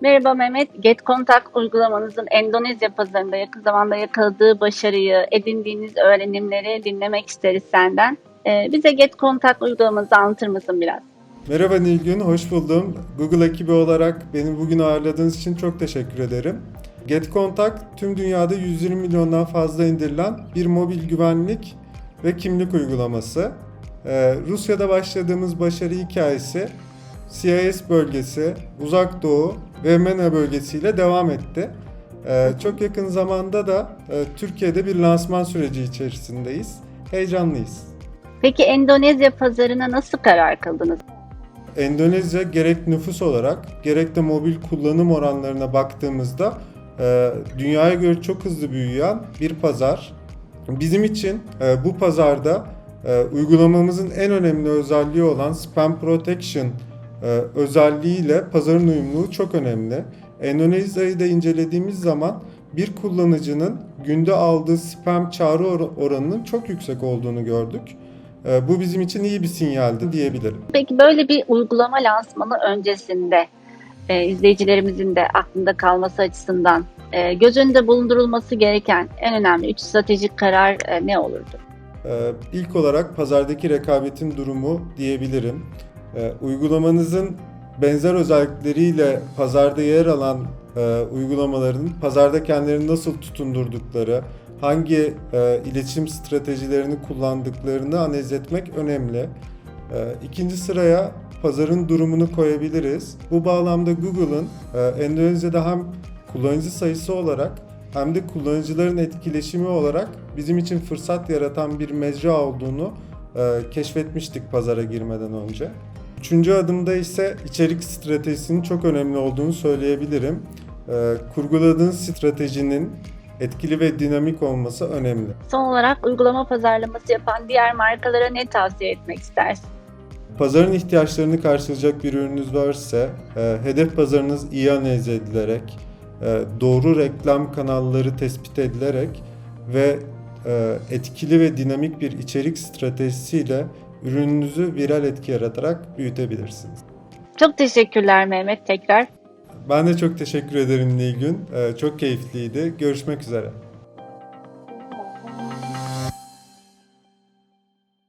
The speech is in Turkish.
Merhaba Mehmet. Get Contact uygulamanızın Endonezya pazarında yakın zamanda yakaladığı başarıyı, edindiğiniz öğrenimleri dinlemek isteriz senden. Ee, bize Get Contact uygulamanızı anlatır mısın biraz? Merhaba Nilgün, hoş buldum. Google ekibi olarak beni bugün ağırladığınız için çok teşekkür ederim. GetContact tüm dünyada 120 milyondan fazla indirilen bir mobil güvenlik ve kimlik uygulaması. Ee, Rusya'da başladığımız başarı hikayesi CIS bölgesi, Uzak Doğu ve MENA bölgesiyle devam etti. Ee, çok yakın zamanda da e, Türkiye'de bir lansman süreci içerisindeyiz. Heyecanlıyız. Peki Endonezya pazarına nasıl karar kıldınız? Endonezya gerek nüfus olarak gerek de mobil kullanım oranlarına baktığımızda e, dünyaya göre çok hızlı büyüyen bir pazar. Bizim için e, bu pazarda e, uygulamamızın en önemli özelliği olan spam protection özelliğiyle pazarın uyumluluğu çok önemli. Endonezya'yı da incelediğimiz zaman bir kullanıcının günde aldığı spam çağrı or- oranının çok yüksek olduğunu gördük. E, bu bizim için iyi bir sinyaldi diyebilirim. Peki böyle bir uygulama lansmanı öncesinde e, izleyicilerimizin de aklında kalması açısından e, göz önünde bulundurulması gereken en önemli üç stratejik karar e, ne olurdu? Ee, İlk olarak pazardaki rekabetin durumu diyebilirim. Ee, Uygulamanızın benzer özellikleriyle pazarda yer alan e, uygulamaların pazarda kendilerini nasıl tutundurdukları, hangi e, iletişim stratejilerini kullandıklarını analiz etmek önemli. Ee, İkinci sıraya pazarın durumunu koyabiliriz. Bu bağlamda Google'ın e, Endonezya'da hem kullanıcı sayısı olarak hem de kullanıcıların etkileşimi olarak bizim için fırsat yaratan bir mecra olduğunu e, keşfetmiştik pazara girmeden önce. Üçüncü adımda ise içerik stratejisinin çok önemli olduğunu söyleyebilirim. E, kurguladığınız stratejinin etkili ve dinamik olması önemli. Son olarak uygulama pazarlaması yapan diğer markalara ne tavsiye etmek istersin? Pazarın ihtiyaçlarını karşılayacak bir ürününüz varsa, e, hedef pazarınız iyi analiz edilerek, e, doğru reklam kanalları tespit edilerek ve etkili ve dinamik bir içerik stratejisiyle ürününüzü viral etki yaratarak büyütebilirsiniz. Çok teşekkürler Mehmet tekrar. Ben de çok teşekkür ederim Nilgün. E, çok keyifliydi. Görüşmek üzere.